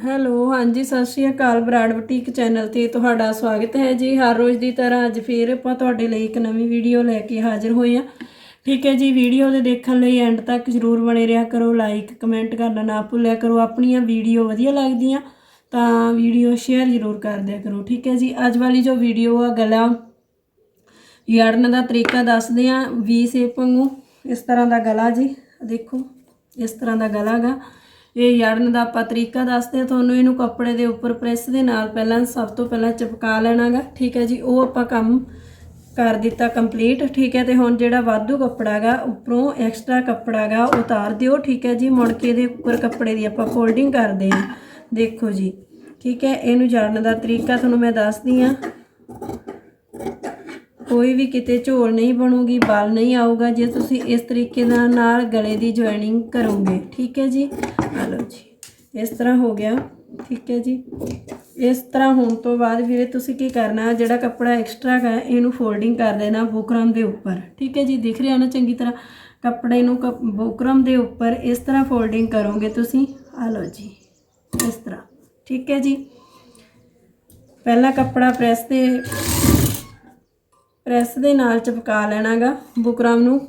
Hello, ਹਾਂਜੀ, ਸਤਿ ਸ਼੍ਰੀ ਅਕਾਲ ਬਰਾੜ ਬੁਟੀਕ ਚੈਨਲ ਤੇ ਤੁਹਾਡਾ ਸਵਾਗਤ ਹੈ ਜੀ। ਹਰ ਰੋਜ਼ ਦੀ ਤਰ੍ਹਾਂ ਅੱਜ ਫੇਰ ਆਪਾਂ ਤੁਹਾਡੇ ਲਈ ਇੱਕ ਨਵੀਂ ਵੀਡੀਓ ਲੈ ਕੇ ਹਾਜ਼ਰ ਹੋਏ ਹਾਂ। ਠੀਕ ਹੈ ਜੀ, ਵੀਡੀਓ ਦੇ ਦੇਖਣ ਲਈ ਐਂਡ ਤੱਕ ਜਰੂਰ ਬਣੇ ਰਿਹਾ ਕਰੋ ਲਾਈਕ ਕਮੈਂਟ ਕਰਨਾ ਨਾ ਭੁੱਲਿਆ ਕਰੋ। ਆਪਣੀਆਂ ਵੀਡੀਓ ਵਧੀਆ ਲੱਗਦੀਆਂ ਤਾਂ ਵੀਡੀਓ ਸ਼ੇਅਰ ਜਰੂਰ ਕਰ ਦਿਆ ਕਰੋ। ਠੀਕ ਹੈ ਜੀ, ਅੱਜ ਵਾਲੀ ਜੋ ਵੀਡੀਓ ਆ, ਗਲਾ ਯਾਰਨ ਦਾ ਤਰੀਕਾ ਦੱਸਦੇ ਆ ਵੀ ਸ਼ੇਪ ਵਾਂਗੂ ਇਸ ਤਰ੍ਹਾਂ ਦਾ ਗਲਾ ਜੀ, ਦੇਖੋ, ਇਸ ਤਰ੍ਹਾਂ ਦਾ ਗਲਾ ਗਾ ਇਹ ਯਾਰਨ ਦਾ ਆਪਾਂ ਤਰੀਕਾ ਦੱਸਦੇ ਆ ਤੁਹਾਨੂੰ ਇਹਨੂੰ ਕੱਪੜੇ ਦੇ ਉੱਪਰ ਪ੍ਰੈਸ ਦੇ ਨਾਲ ਪਹਿਲਾਂ ਸਭ ਤੋਂ ਪਹਿਲਾਂ ਚਿਪਕਾ ਲੈਣਾਗਾ। ਠੀਕ ਹੈ ਜੀ, ਉਹ ਆਪਾਂ ਕੰਮ ਕਰ ਦਿੱਤਾ ਕੰਪਲੀਟ, ਠੀਕ ਹੈ, ਤੇ ਹੁਣ ਜਿਹੜਾ ਵਾਧੂ ਕੱਪੜਾ ਗਾ ਉੱਪਰੋਂ ਐਕਸਟਰਾ ਕੱਪੜਾ ਗਾ ਉਤਾਰ ਦਿਓ, ਠੀਕ ਹੈ ਜੀ। ਮੁੜ ਕੇ ਇਹਦੇ ਉੱਪਰ ਕੱਪੜੇ ਦੀ ਆਪਾਂ ਫੋਲਡਿੰਗ ਕਰਦੇ ਆ ਦੇਖੋ ਜੀ, ਠੀਕ ਹੈ, ਇਹਨੂੰ ਜਾਣਨ ਦਾ ਤਰੀਕਾ ਤੁਹਾਨੂੰ ਮੈਂ ਦੱਸਦੀ ਆ ਕੋਈ ਵੀ ਕਿਤੇ ਝੋਲ ਨਹੀਂ ਬਣੂਗੀ, ਬਲ ਨਹੀਂ ਆਊਗਾ, ਜੇ ਤੁਸੀਂ ਇਸ ਤਰੀਕੇ ਦਾ ਨਾਲ ਗਲੇ ਦੀ ਜੁਆਇਨਿੰਗ ਕਰੋਗੇ। ਠੀਕ ਹੈ ਜੀ? ਆ ਲਓ ਜੀ। ਇਸ ਤਰ੍ਹਾਂ ਹੋ ਗਿਆ। ਠੀਕ ਹੈ ਜੀ? ਇਸ ਤਰ੍ਹਾਂ ਹੋਣ ਤੋਂ ਬਾਅਦ ਵੀਰੇ ਤੁਸੀਂ ਕੀ ਕਰਨਾ, ਜਿਹੜਾ ਕੱਪੜਾ ਐਕਸਟਰਾ ਹੈ ਇਹਨੂੰ ਫੋਲਡਿੰਗ ਕਰ ਦੇਣਾ ਬੁਕਰਮ ਦੇ ਉੱਪਰ। ਠੀਕ ਹੈ ਜੀ? ਦਿਖ ਰਿਹਾ ਨਾ ਚੰਗੀ ਤਰ੍ਹਾਂ? ਕੱਪੜੇ ਨੂੰ ਕ- ਬੁਕਰਮ ਦੇ ਉੱਪਰ ਇਸ ਤਰ੍ਹਾਂ ਫੋਲਡਿੰਗ ਕਰੋਗੇ ਤੁਸੀਂ। ਆ ਲਓ ਜੀ। ਇਸ ਤਰ੍ਹਾਂ। ਠੀਕ ਹੈ ਜੀ? ਪਹਿਲਾ ਕੱਪੜਾ ਪ੍ਰੈਸ ਤੇ ਪ੍ਰੈਸ ਦੇ ਨਾਲ ਚਿਪਕਾ ਲੈਣਾਗਾ ਬੁਕਰਮ ਨੂੰ।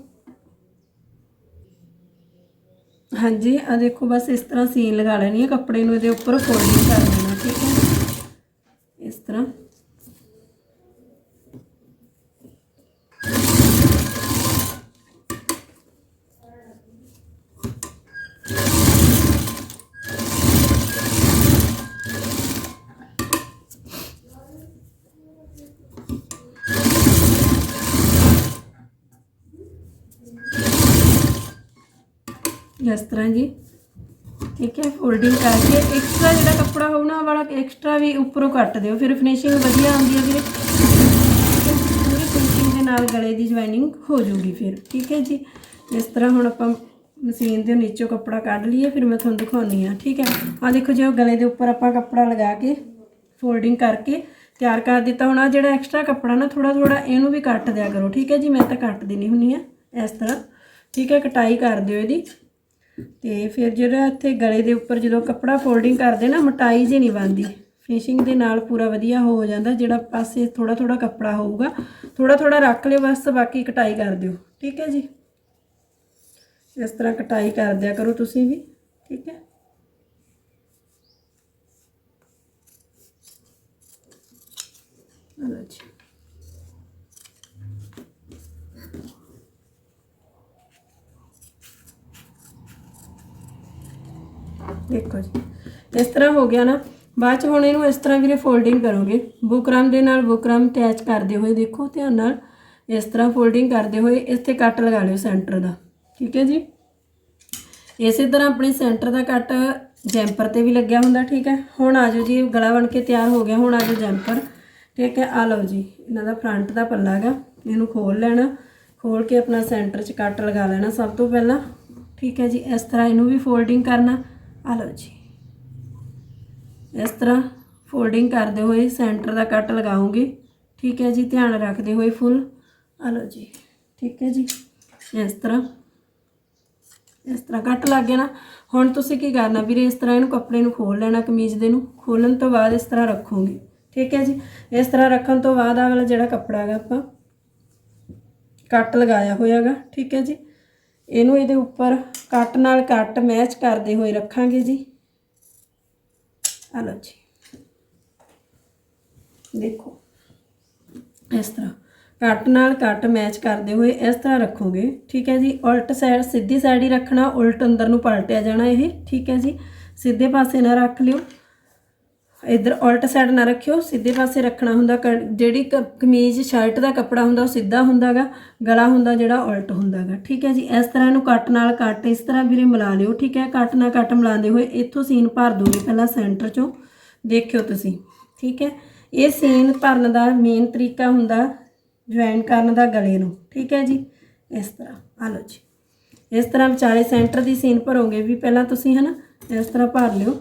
ਹਾਂਜੀ ਆ ਦੇਖੋ ਬਸ ਇਸ ਤਰ੍ਹਾਂ ਸੀਨ ਲਗਾ ਲੈਣੀ ਹੈ ਕੱਪੜੇ ਨੂੰ ਇਹਦੇ ਉੱਪਰ ਫੋਲਡਿੰਗ ਕਰ ਦੇਣਾ ਠੀਕ ਹੈ। ਇਸ ਤਰ੍ਹਾਂ। ਇਸ ਤਰ੍ਹਾਂ ਜੀ, ਠੀਕ ਹੈ ਫੋਲਡਿੰਗ ਕਰਕੇ ਐਕਸਟਰਾ ਜਿਹੜਾ ਕੱਪੜਾ ਹੋਊ ਨਾ, ਵਾਲਾ ਐਕਸਟਰਾ ਵੀ ਉੱਪਰੋਂ ਕੱਟ ਦਿਓ, ਫਿਰ ਫਿਨਿਸ਼ਿੰਗ ਵਧੀਆ ਆਉਂਦੀ ਹੈ ਵੀਰੇ ਪੂਰੀ ਫਿਨਿਸ਼ਿੰਗ ਦੇ ਨਾਲ ਗਲੇ ਦੀ ਜੁਆਇਨਿੰਗ ਹੋ ਜਾਊਗੀ ਫਿਰ, ਠੀਕ ਹੈ ਜੀ। ਇਸ ਤਰ੍ਹਾਂ ਹੁਣ ਆਪਾਂ ਮਸ਼ੀਨ ਦੇ ਨੀਚੋਂ ਕੱਪੜਾ ਕੱਢ ਲਈਏ, ਫਿਰ ਮੈਂ ਤੁਹਾਨੂੰ ਦਿਖਾਉਣੀ ਆ ਠੀਕ ਹੈ। ਆ ਦੇਖੋ ਜੀ, ਉਹ ਗਲੇ ਦੇ ਉੱਪਰ ਆਪਾਂ ਕੱਪੜਾ ਲਗਾ ਕੇ ਫੋਲਡਿੰਗ ਕਰਕੇ ਤਿਆਰ ਕਰ ਦਿੱਤਾ। ਹੁਣ ਆ ਜਿਹੜਾ ਐਕਸਟਰਾ ਕੱਪੜਾ ਨਾ ਥੋੜਾ ਥੋੜਾ ਇਹਨੂੰ ਵੀ ਕੱਟ ਦਿਆ ਕਰੋ, ਠੀਕ ਹੈ ਜੀ, ਮੈਂ ਤਾਂ ਕੱਟ ਦੇਣੀ ਹੁੰਨੀ ਆ ਇਸ ਤਰ੍ਹਾਂ, ਠੀਕ ਹੈ, ਕਟਾਈ ਕਰ ਦਿਓ ਇਹਦੀ। ਤੇ ਫਿਰ ਜਿਹੜਾ ਇੱਥੇ ਗਲੇ ਦੇ ਉੱਪਰ ਜਦੋਂ ਕੱਪੜਾ ਫੋਲਡਿੰਗ ਕਰਦੇ ਨਾ, ਮਟਾਈ ਜੀ ਨਹੀਂ ਬਣਦੀ। ਫਿਨਿਸ਼ਿੰਗ ਦੇ ਨਾਲ ਪੂਰਾ ਵਧੀਆ ਹੋ ਜਾਂਦਾ, ਜਿਹੜਾ ਪਾਸੇ ਥੋੜਾ ਥੋੜਾ ਕੱਪੜਾ ਹੋਊਗਾ ਥੋੜਾ ਥੋੜਾ ਰੱਖ ਲਿਓ ਬਸ, ਬਾਕੀ ਕਟਾਈ ਕਰ ਦਿਓ। ਠੀਕ ਹੈ ਜੀ? ਇਸ ਤਰ੍ਹਾਂ ਕਟਾਈ ਕਰ ਦਿਆ ਕਰੋ ਤੁਸੀਂ ਵੀ। ਠੀਕ ਹੈ ਲਓ ਜੀ ਦੇਖੋ ਜੀ। ਇਸ ਤਰ੍ਹਾਂ ਹੋ ਗਿਆ ਨਾ। ਬਾਅਦ ਚ ਹੁਣ ਇਹਨੂੰ ਇਸ ਤਰ੍ਹਾਂ ਵੀਰੇ ਫੋਲਡਿੰਗ ਕਰੋਗੇ। ਬੁਕਰਮ ਦੇ ਨਾਲ ਬੁਕਰਮ ਅਟੈਚ ਕਰਦੇ ਹੋਏ ਦੇਖੋ, ਧਿਆਨ ਨਾਲ। ਇਸ ਤਰ੍ਹਾਂ ਫੋਲਡਿੰਗ ਕਰਦੇ ਹੋਏ ਇੱਥੇ ਕੱਟ ਲਗਾ ਲਿਓ ਸੈਂਟਰ ਦਾ। ਠੀਕ ਹੈ ਜੀ? ਇਸੇ ਤਰ੍ਹਾਂ ਆਪਣੇ ਸੈਂਟਰ ਦਾ ਕੱਟ ਜੈਂਪਰ ਤੇ ਵੀ ਲੱਗਿਆ ਹੁੰਦਾ, ਠੀਕ ਹੈ? ਹੁਣ ਆ ਜਾਓ ਜੀ ਗਲਾ ਬਣ ਕੇ ਤਿਆਰ ਹੋ ਗਿਆ। ਹੁਣ ਆ ਜਾਓ ਜੈਂਪਰ। ਠੀਕ ਹੈ? ਆ ਲਓ ਜੀ, ਇਹਨਾਂ ਦਾ ਫਰੰਟ ਦਾ ਪੱਲਾ ਹੈਗਾ। ਇਹਨੂੰ ਖੋਲ ਲੈਣਾ। ਖੋਲ ਕੇ ਆਪਣਾ ਸੈਂਟਰ 'ਚ ਕੱਟ ਲਗਾ ਲੈਣਾ ਸਭ ਤੋਂ ਪਹਿਲਾਂ। ਠੀਕ ਹੈ ਜੀ? ਇਸ ਤਰ੍ਹਾਂ ਇਹਨੂੰ ਵੀ ਫੋਲਡਿੰਗ ਕਰਨਾ। ਆ ਲਓ ਜੀ। ਇਸ ਤਰ੍ਹਾਂ ਫੋਲਡਿੰਗ ਕਰਦੇ ਹੋਏ ਸੈਂਟਰ ਦਾ ਕੱਟ ਲਗਾਉਂਗੇ। ਠੀਕ ਹੈ ਜੀ, ਧਿਆਨ ਰੱਖਦੇ ਹੋਏ ਫੁੱਲ ਆ ਲਓ ਜੀ। ਠੀਕ ਹੈ ਜੀ। ਇਸ ਤਰ੍ਹਾਂ। ਇਸ ਤਰ੍ਹਾਂ ਕੱਟ ਲੱਗ ਗਿਆ ਨਾ। ਹੁਣ ਤੁਸੀਂ ਕੀ ਕਰਨਾ ਵੀਰੇ, ਇਸ ਤਰ੍ਹਾਂ ਇਹਨੂੰ ਕੱਪੜੇ ਨੂੰ ਖੋਲ ਲੈਣਾ ਕਮੀਜ਼ ਦੇ ਨੂੰ। ਖੋਲਣ ਤੋਂ ਬਾਅਦ ਇਸ ਤਰ੍ਹਾਂ ਰੱਖੋਗੇ। ਠੀਕ ਹੈ ਜੀ। ਇਸ ਤਰ੍ਹਾਂ ਰੱਖਣ ਤੋਂ ਬਾਅਦ ਆ ਵਾਲਾ ਜਿਹੜਾ ਕੱਪੜਾ ਹੈਗਾ ਆਪਾਂ ਕੱਟ ਲਗਾਇਆ ਹੋਇਆਗਾ। ਠੀਕ ਹੈ ਜੀ। ਇਹਨੂੰ ਇਹਦੇ ਉੱਪਰ ਕੱਟ ਨਾਲ ਕੱਟ ਮੈਚ ਕਰਦੇ ਹੋਏ ਰੱਖਾਂਗੇ ਜੀ। ਆ ਲਓ ਜੀ। ਦੇਖੋ। ਇਸ ਤਰ੍ਹਾਂ ਕੱਟ ਨਾਲ ਕੱਟ ਮੈਚ ਕਰਦੇ ਹੋਏ ਇਸ ਤਰ੍ਹਾਂ ਰੱਖੋਗੇ। ਠੀਕ ਹੈ ਜੀ। ਉਲਟ ਸਾਈਡ ਸਿੱਧੀ ਸਾਈਡ ਹੀ ਰੱਖਣਾ, ਉਲਟ ਅੰਦਰ ਨੂੰ ਪਲਟਿਆ ਜਾਣਾ ਇਹ। ਠੀਕ ਹੈ ਜੀ। ਸਿੱਧੇ ਪਾਸੇ ਨਾ ਰੱਖ ਲਿਓ। ਇਧਰ ਉਲਟ ਸਾਈਡ ਨਾ ਰੱਖਿਓ, ਸਿੱਧੇ ਪਾਸੇ ਰੱਖਣਾ ਹੁੰਦਾ, ਕ- ਜਿਹੜੀ ਕ- ਕਮੀਜ਼ ਸ਼ਰਟ ਦਾ ਕੱਪੜਾ ਹੁੰਦਾ, ਉਹ ਸਿੱਧਾ ਹੁੰਦਾਗਾ, ਗਲਾ ਹੁੰਦਾ ਜਿਹੜਾ ਉਲਟ ਹੁੰਦਾਗਾ, ਠੀਕ ਹੈ ਜੀ? ਇਸ ਤਰ੍ਹਾਂ ਇਹਨੂੰ ਕੱਟ ਨਾਲ ਕੱਟ, ਇਸ ਤਰ੍ਹਾਂ ਵੀਰੇ ਮਿਲਾ ਲਿਓ, ਠੀਕ ਹੈ? ਕੱਟ ਨਾਲ ਕੱਟ ਮਿਲਾਉਂਦੇ ਹੋਏ ਇੱਥੋਂ ਸੀਨ ਭਰ ਦੋਗੇ ਪਹਿਲਾਂ ਸੈਂਟਰ ਚੋਂ, ਦੇਖਿਓ ਤੁਸੀਂ, ਠੀਕ ਹੈ? ਇਹ ਸੀਨ ਭਰਨ ਦਾ ਮੇਨ ਤਰੀਕਾ ਹੁੰਦਾ ਜੁਆਇਨ ਕਰਨ ਦਾ ਗਲੇ ਨੂੰ, ਠੀਕ ਹੈ ਜੀ? ਇਸ ਤਰ੍ਹਾਂ ਆ ਲਓ ਜੀ। ਇਸ ਤਰ੍ਹਾਂ ਵਿਚਾਲੇ ਸੈਂਟਰ ਦੀ ਸੀਨ ਭਰੋਗੇ ਵੀ ਪਹਿਲਾਂ ਤੁਸੀਂ ਹਨਾ, ਇਸ ਤਰ੍ਹਾਂ ਭਰ ਲਿਓ।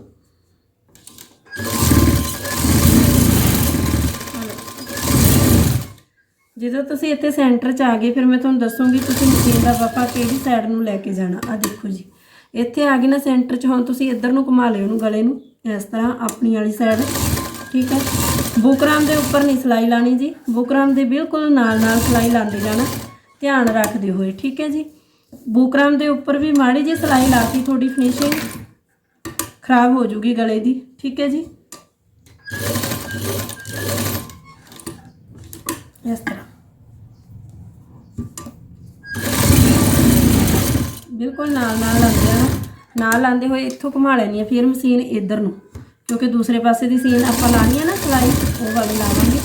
ਜਦੋਂ ਤੁਸੀਂ ਇੱਥੇ ਸੈਂਟਰ 'ਚ ਆ ਗਏ, ਫਿਰ ਮੈਂ ਤੁਹਾਨੂੰ ਦੱਸੂਗੀ ਤੁਸੀਂ ਮਸ਼ੀਨ ਦਾ ਪਾਪਾ ਕਿਹੜੀ ਸਾਈਡ ਨੂੰ ਲੈ ਕੇ ਜਾਣਾ। ਆ ਦੇਖੋ ਜੀ। ਇੱਥੇ ਆ ਗਏ ਨਾ ਸੈਂਟਰ 'ਚ, ਹੁਣ ਤੁਸੀਂ ਇੱਧਰ ਨੂੰ ਘੁਮਾ ਲਿਓ ਉਹਨੂੰ ਗਲੇ ਨੂੰ, ਇਸ ਤਰ੍ਹਾਂ ਆਪਣੀ ਵਾਲੀ ਸਾਈਡ ਠੀਕ ਹੈ। ਬੁਕਰਮ ਦੇ ਉੱਪਰ ਨਹੀਂ ਸਿਲਾਈ ਲਾਣੀ ਜੀ। ਬੁਕਰਮ ਦੇ ਬਿਲਕੁਲ ਨਾਲ ਨਾਲ ਸਿਲਾਈ ਲਾਉਂਦੇ ਜਾਣਾ। ਧਿਆਨ ਰੱਖਦੇ ਹੋਏ, ਠੀਕ ਹੈ ਜੀ। ਬੁਕਰਮ ਦੇ ਉੱਪਰ ਵੀ ਮਾੜੀ ਜਿਹੀ ਸਿਲਾਈ ਲਾਤੀ, ਤੁਹਾਡੀ ਫਿਨਿਸ਼ਿੰਗ ਖਰਾਬ ਹੋ ਜੂਗੀ ਗਲੇ ਦੀ। ਠੀਕ ਹੈ ਜੀ। ਇਸ ਤਰ੍ਹਾਂ। ਬਿਲਕੁਲ ਨਾਲ ਨਾਲ ਲਾਉਂਦੇ ਆ ਨਾਲ ਲਾਉਂਦੇ ਹੋਏ ਇੱਥੋਂ ਘੁਮਾ ਲੈਣੀ ਆ, ਫਿਰ ਮਸ਼ੀਨ ਇੱਧਰ ਨੂੰ, ਕਿਉਂਕਿ ਦੂਸਰੇ ਪਾਸੇ ਦੀ ਸੀਨ ਆਪਾਂ ਲਾਣੀ ਆ ਨਾ ਸਿਲਾਈ, ਉਹ ਵਾਲੀ ਲਾਵਾਂਗੇ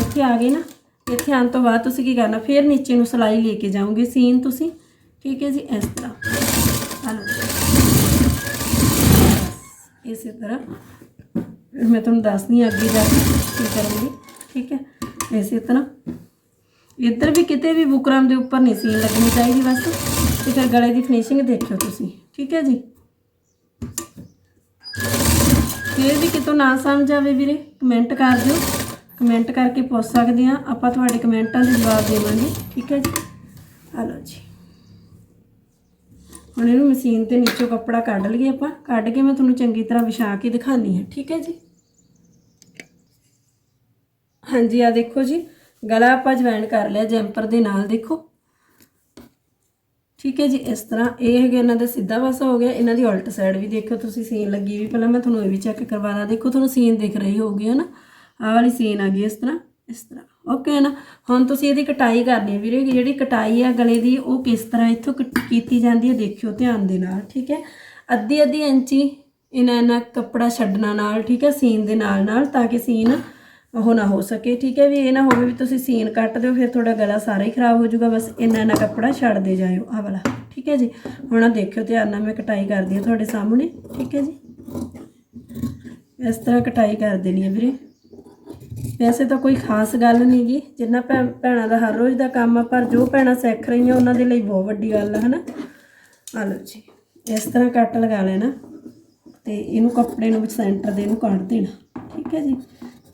ਇੱਥੇ ਆ ਗਏ ਨਾ, ਇੱਥੇ ਆਉਣ ਤੋਂ ਬਾਅਦ ਤੁਸੀਂ ਕੀ ਕਰਨਾ, ਫਿਰ ਨੀਚੇ ਨੂੰ ਸਿਲਾਈ ਲੈ ਕੇ ਜਾਓਗੇ ਸੀਨ ਤੁਸੀਂ। ਠੀਕ ਹੈ ਜੀ, ਇਸ ਤਰ੍ਹਾਂ। ਹਲੋ। ਇਸੇ ਤਰ੍ਹਾਂ। ਫਿਰ ਮੈਂ ਤੁਹਾਨੂੰ ਦੱਸਦੀ ਹਾਂ ਅੱਗੇ ਜਾ ਕੇ ਕੀ ਕਰੂੰਗੀ ਠੀਕ ਹੈ, ਇਸੇ ਤਰ੍ਹਾਂ। ਇੱਧਰ ਵੀ ਕਿਤੇ ਵੀ ਬੁਕਰਮ ਦੇ ਉੱਪਰ ਨਹੀਂ ਸੀਨ ਲੱਗਣੀ ਚਾਹੀਦੀ ਬਸ। ਤੇ ਫਿਰ ਗਲੇ ਦੀ ਫਿਨਿਸ਼ਿੰਗ ਦੇਖਿਓ ਤੁਸੀਂ, ਠੀਕ ਹੈ ਜੀ? ਫਿਰ ਵੀ ਕਿਤੋਂ ਨਾ ਸਮਝ ਆਵੇ ਵੀਰੇ ਕਮੈਂਟ ਕਰ ਦਿਓ। ਕਮੈਂਟ ਕਰਕੇ ਪੁੱਛ ਸਕਦੇ ਆ ਆਪਾਂ ਤੁਹਾਡੇ ਕਮੈਂਟਾਂ ਦੇ ਜਵਾਬ ਦੇਵਾਂਗੇ, ਠੀਕ ਹੈ ਜੀ? ਆ ਲਓ ਜੀ। ਹੁਣ ਇਹਨੂੰ ਮਸ਼ੀਨ ਤੇ ਨੀਚੋਂ ਕੱਪੜਾ ਕੱਢ ਲਈਏ ਆਪਾਂ। ਕੱਢ ਕੇ ਮੈਂ ਤੁਹਾਨੂੰ ਚੰਗੀ ਤਰ੍ਹਾਂ ਵਿਛਾ ਕੇ ਦਿਖਾਣੀ ਹੈ, ਠੀਕ ਹੈ ਜੀ? ਹਾਂਜੀ ਆ ਦੇਖੋ ਜੀ। ਗਲਾ ਆਪਾਂ ਜੁਆਇਨ ਕਰ ਲਿਆ ਜੈਂਪਰ ਦੇ ਨਾਲ, ਦੇਖੋ। ਠੀਕ ਹੈ ਜੀ, ਇਸ ਤਰ੍ਹਾਂ ਇਹ ਹੈਗਾ ਇਹਨਾਂ ਦਾ ਸਿੱਧਾ ਪਾਸਾ ਹੋ ਗਿਆ, ਇਹਨਾਂ ਦੀ ਉਲਟ ਸਾਈਡ ਵੀ ਦੇਖੋ ਤੁਸੀਂ ਸੀਨ ਲੱਗੀ ਵੀ ਪਹਿਲਾਂ ਮੈਂ ਤੁਹਾਨੂੰ ਇਹ ਵੀ ਚੈੱਕ ਕਰਵਾਦਾ ਦੇਖੋ, ਤੁਹਾਨੂੰ ਸੀਨ ਦਿਖ ਰਹੀ ਹੋਊਗੀ ਹੈ ਨਾ ਆਹ ਵਾਲੀ ਸੀਨ ਆ ਗਈ, ਇਸ ਤਰ੍ਹਾਂ ਇਸ ਤਰ੍ਹਾਂ। ਓਕੇ ਹੈ ਨਾ ਹੁਣ ਤੁਸੀਂ ਇਹਦੀ ਕਟਾਈ ਕਰਨੀ ਹੈ ਵੀਰੇ ਜਿਹੜੀ ਕਟਾਈ ਆ ਗਲੇ ਦੀ, ਉਹ ਕਿਸ ਤਰ੍ਹਾਂ ਇੱਥੋਂ ਕੱਟ- ਕੀਤੀ ਜਾਂਦੀ ਹੈ, ਦੇਖਿਓ ਧਿਆਨ ਦੇ ਨਾਲ, ਠੀਕ ਹੈ? ਅੱਧੀ ਅੱਧੀ ਇੰਚੀ ਇਹਨਾਂ ਇਹਨਾਂ ਕੱਪੜਾ ਛੱਡਣਾ ਨਾਲ, ਠੀਕ ਹੈ? ਸੀਨ ਦੇ ਨਾਲ ਨਾਲ ਤਾਂ ਕਿ ਸੀਨ ਉਹ ਨਾ ਹੋ ਸਕੇ, ਠੀਕ ਹੈ ਵੀ ਇਹ ਨਾ ਹੋਵੇ ਵੀ ਤੁਸੀਂ ਸੀਨ ਕੱਟ ਦਿਓ, ਫਿਰ ਤੁਹਾਡਾ ਗਲਾ ਸਾਰਾ ਹੀ ਖਰਾਬ ਹੋ ਜਾਊਗਾ, ਬਸ ਇੰਨਾ ਇੰਨਾ ਕੱਪੜਾ ਛੱਡ ਦੇ ਜਾਇਓ, ਆਹ ਵਾਲਾ, ਠੀਕ ਹੈ ਜੀ। ਹੁਣ ਆ ਦੇਖਿਓ, ਧਿਆਨ ਨਾਲ ਮੈਂ ਕਟਾਈ ਕਰਦੀ ਹਾਂ ਤੁਹਾਡੇ ਸਾਹਮਣੇ, ਠੀਕ ਹੈ ਜੀ। ਇਸ ਤਰ੍ਹਾਂ ਕਟਾਈ ਕਰ ਦੇਣੀ ਹੈ ਵੀਰੇ। ਵੈਸੇ ਤਾਂ ਕੋਈ ਖਾਸ ਗੱਲ ਨਹੀਂ ਗੀ, ਜਿੰਨਾ ਭੈ- ਭੈਣਾਂ ਦਾ ਹਰ ਰੋਜ਼ ਦਾ ਕੰਮ ਆ, ਪਰ ਜੋ ਭੈਣਾਂ ਸਿੱਖ ਰਹੀਆਂ ਉਹਨਾਂ ਦੇ ਲਈ ਬਹੁਤ ਵੱਡੀ ਗੱਲ ਹੈ ਹਨਾ। ਆ ਲਓ ਜੀ, ਇਸ ਤਰ੍ਹਾਂ ਕੱਟ ਲਗਾ ਲੈਣਾ ਤੇ ਇਹਨੂੰ ਕੱਪੜੇ ਨੂੰ ਵਿੱਚ ਸੈਂਟਰ ਦੇ ਨੂੰ ਕੱਢ ਦੇਣਾ, ਠੀਕ ਹੈ ਜੀ।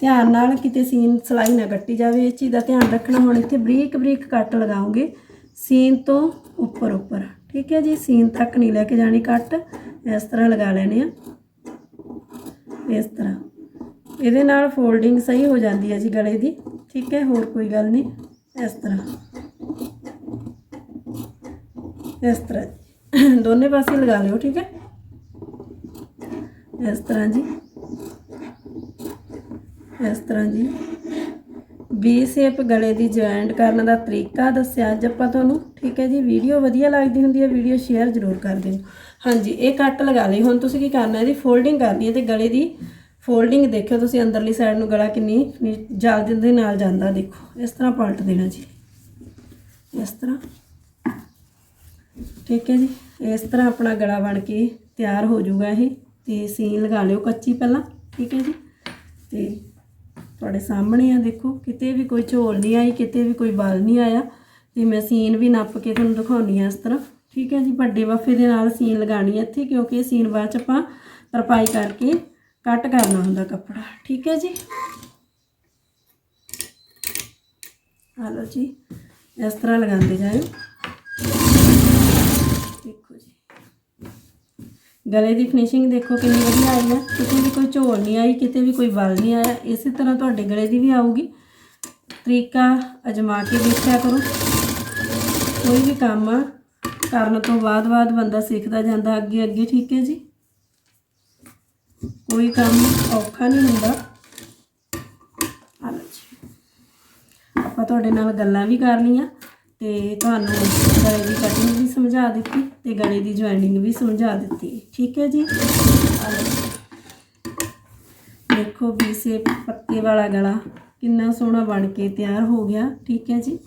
ਧਿਆਨ ਨਾਲ ਕਿਤੇ ਸੀਨ ਸਲਾਈ ਨਾ ਕੱਟੀ ਜਾਵੇ, ਇਹ ਚੀਜ਼ ਦਾ ਧਿਆਨ ਰੱਖਣਾ। ਹੁਣ ਇੱਥੇ ਬਰੀਕ ਬਰੀਕ ਕੱਟ ਲਗਾਉਂਗੇ ਸੀਨ ਤੋਂ ਉੱਪਰ ਉੱਪਰ। ਠੀਕ ਹੈ ਜੀ, ਸੀਨ ਤੱਕ ਨਹੀਂ ਲੈ ਕੇ ਜਾਣੀ ਕੱਟ। ਇਸ ਤਰ੍ਹਾਂ ਲਗਾ ਲੈਣੇ ਆ। ਇਸ ਤਰ੍ਹਾਂ। ਇਹਦੇ ਨਾਲ ਫੋਲਡਿੰਗ ਸਹੀ ਹੋ ਜਾਂਦੀ ਹੈ ਜੀ ਗਲੇ ਦੀ। ਠੀਕ ਹੈ, ਹੋਰ ਕੋਈ ਗੱਲ ਨਹੀਂ। ਇਸ ਤਰ੍ਹਾਂ। ਇਸ ਤਰ੍ਹਾਂ ਦੋਨੇ ਪਾਸੇ ਲਗਾ ਲਿਓ, ਠੀਕ ਹੈ। ਇਸ ਤਰ੍ਹਾਂ ਜੀ। ਇਸ ਤਰ੍ਹਾਂ ਜੀ। ਵੀ ਸ਼ੇਪ ਗਲੇ ਦੀ ਜੁਆਇੰਟ ਕਰਨ ਦਾ ਤਰੀਕਾ ਦੱਸਿਆ। ਅੱਜ ਆਪਾਂ ਤੁਹਾਨੂੰ, ਠੀਕ ਹੈ ਜੀ, ਵੀਡੀਓ ਵਧੀਆ ਲੱਗਦੀ ਹੁੰਦੀ ਹੈ, ਵੀਡੀਓ ਸ਼ੇਅਰ ਜ਼ਰੂਰ ਕਰ ਦਿਓ। ਹਾਂਜੀ, ਇਹ ਕੱਟ ਲਗਾ ਲਈ। ਹੁਣ ਤੁਸੀਂ ਕੀ ਕਰਨਾ ਇਹਦੀ ਫੋਲਡਿੰਗ ਕਰਨੀ ਹੈ ਤੇ ਗਲੇ ਦੀ ਫੋਲਡਿੰਗ ਦੇਖਿਓ ਤੁਸੀਂ, ਅੰਦਰਲੀ ਸਾਈਡ ਨੂੰ ਗਲਾ ਕਿੰਨੀ ਜਲਦੀ ਦੇ ਨਾਲ ਜਾਂਦਾ, ਦੇਖੋ। ਇਸ ਤਰ੍ਹਾਂ ਪਲਟ ਦੇਣਾ ਜੀ। ਇਸ ਤਰ੍ਹਾਂ। ਠੀਕ ਹੈ ਜੀ। ਇਸ ਤਰ੍ਹਾਂ ਆਪਣਾ ਗਲਾ ਬਣ ਕੇ ਤਿਆਰ ਹੋ ਜਾਊਗਾ ਇਹ। ਤੇ ਸੀਨ ਲਗਾ ਲਿਓ ਕੱਚੀ ਪਹਿਲਾਂ। ਠੀਕ ਹੈ ਜੀ। ਤੇ ਤੁਹਾਡੇ ਸਾਹਮਣੇ ਆ, ਦੇਖੋ, ਕਿਤੇ ਵੀ ਕੋਈ ਝੋਲ ਨਹੀਂ ਆਈ, ਕਿਤੇ ਵੀ ਕੋਈ ਬਲ ਨਹੀਂ ਆਇਆ ਤੇ ਮੈਂ ਸੀਨ ਵੀ ਨੱਪ ਕੇ ਤੁਹਾਨੂੰ ਦਿਖਾਉਣੀ ਆ ਇਸ ਤਰ੍ਹਾਂ। ਠੀਕ ਹੈ ਜੀ, ਵੱਡੇ ਵਫੇ ਦੇ ਨਾਲ ਸੀਨ ਲਗਾਣੀ ਹੈ ਇੱਥੇ, ਕਿਉਂਕਿ ਸੀਨ ਬਾਅਦ ਚ ਆਪਾਂ ਤਰਪਾਈ ਕਰਕੇ ਕੱਟ ਕਰਨਾ ਹੁੰਦਾ ਕੱਪੜਾ। ਠੀਕ ਹੈ ਜੀ? ਆ ਲਓ ਜੀ, ਇਸ ਤਰ੍ਹਾਂ ਲਗਾਉਂਦੇ ਜਾਇਓ ਦੇਖੋ ਜੀ ਗਲੇ ਦੀ ਫਿਨਿਸ਼ਿੰਗ ਦੇਖੋ ਕਿੰਨੀ ਵਧੀਆ ਆਈ ਹੈ ਕਿਤੇ ਵੀ ਕੋਈ ਝੋਲ ਨਹੀਂ ਆਈ, ਕਿਤੇ ਵੀ ਕੋਈ ਵਲ ਨਹੀਂ ਆਇਆ। ਇਸੇ ਤਰ੍ਹਾਂ ਤੁਹਾਡੇ ਗਲੇ ਦੀ ਵੀ ਆਊਗੀ। ਤਰੀਕਾ ਅਜਮਾ ਕੇ ਦੇਖਿਆ ਕਰੋ। ਕੋਈ ਵੀ ਕੰਮ ਕਰਨ ਤੋਂ ਬਾਅਦ ਬਾਅਦ ਬੰਦਾ ਸਿੱਖਦਾ ਜਾਂਦਾ, ਅੱਗੇ ਅੱਗੇ, ਠੀਕ ਹੈ ਜੀ? ਕੋਈ ਕੰਮ ਔਖਾ ਨਹੀਂ ਹੁੰਦਾ। ਆ ਜੀ। ਆਪਾਂ ਤੁਹਾਡੇ ਨਾਲ ਗੱਲਾਂ ਵੀ ਕਰਨੀਆਂ ਲਈਆਂ ਤੇ ਤੁਹਾਨੂੰ ਗਲੇ ਦੀ ਕਟਿੰਗ ਵੀ ਸਮਝਾ ਦਿੱਤੀ ਤੇ ਗਲੇ ਦੀ ਜੁਆਇਨਿੰਗ ਵੀ ਸਮਝਾ ਦਿੱਤੀ। ਠੀਕ ਹੈ ਜੀ? ਦੇਖੋ ਵੀ ਸੇ ਪੱਤੇ ਵਾਲਾ ਗਲਾ ਕਿੰਨਾ ਸੋਹਣਾ ਬਣ ਕੇ ਤਿਆਰ ਹੋ ਗਿਆ। ਠੀਕ ਹੈ ਜੀ?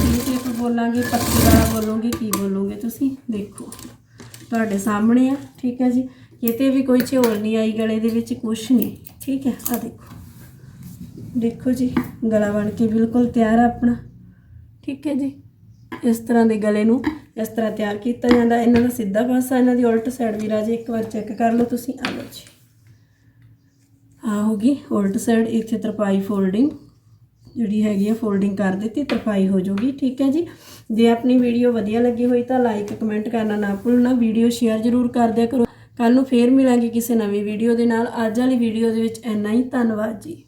ਇਹ ਸ਼ੇਪ ਬੋਲਾਂਗੇ, ਪੱਤੇ ਵਾਲਾ ਬੋਲੋਗੇ, ਕੀ ਬੋਲੋਗੇ ਤੁਸੀਂ? ਦੇਖੋ, ਤੁਹਾਡੇ ਸਾਹਮਣੇ ਆ। ਠੀਕ ਹੈ ਜੀ? ਕਿਤੇ ਵੀ ਕੋਈ ਝੋਲ ਨਹੀਂ ਆਈ ਗਲੇ ਦੇ ਵਿੱਚ, ਕੁਛ ਨਹੀਂ। ਠੀਕ ਹੈ? ਆ ਦੇਖੋ। ਦੇਖੋ ਜੀ, ਗਲਾ ਬਣ ਕੇ ਬਿਲਕੁਲ ਤਿਆਰ ਆ ਆਪਣਾ। ਠੀਕ ਹੈ ਜੀ? ਇਸ ਤਰ੍ਹਾਂ ਦੇ ਗਲੇ ਨੂੰ ਇਸ ਤਰ੍ਹਾਂ ਤਿਆਰ ਕੀਤਾ ਜਾਂਦਾ। ਇਹਨਾਂ ਦਾ ਸਿੱਧਾ ਪਾਸਾ, ਇਹਨਾਂ ਦੀ ਉਲਟ ਸਾਈਡ ਵੀ ਰਾਜੇ ਇੱਕ ਵਾਰ ਚੈੱਕ ਕਰ ਲਓ ਤੁਸੀਂ। ਆ ਲਓ ਜੀ। ਆ ਹੋ ਗਈ ਉਲਟ ਸਾਈਡ ਇੱਥੇ ਤਰਪਾਈ ਫੋਲਡਿੰਗ ਜਿਹੜੀ ਹੈਗੀ ਆ ਫੋਲਡਿੰਗ ਕਰ ਦਿੱਤੀ, ਤਰਪਾਈ ਹੋ ਜਾਊਗੀ, ਠੀਕ ਹੈ ਜੀ। ਜੇ ਆਪਣੀ ਵੀਡੀਓ ਵਧੀਆ ਲੱਗੀ ਹੋਈ ਤਾਂ ਲਾਈਕ ਕਮੈਂਟ ਕਰਨਾ ਨਾ ਭੁੱਲਣਾ ਵੀਡੀਓ ਸ਼ੇਅਰ ਜ਼ਰੂਰ ਕਰ ਦਿਆ ਕਰੋ। ਕੱਲ ਨੂੰ ਫੇਰ ਮਿਲਾਂਗੇ ਕਿਸੇ ਨਵੀਂ ਵੀਡੀਓ ਦੇ ਨਾਲ। ਅੱਜ ਵਾਲੀ ਵੀਡੀਓ ਦੇ ਵਿੱਚ ਇੰਨਾ ਹੀ। ਧੰਨਵਾਦ ਜੀ।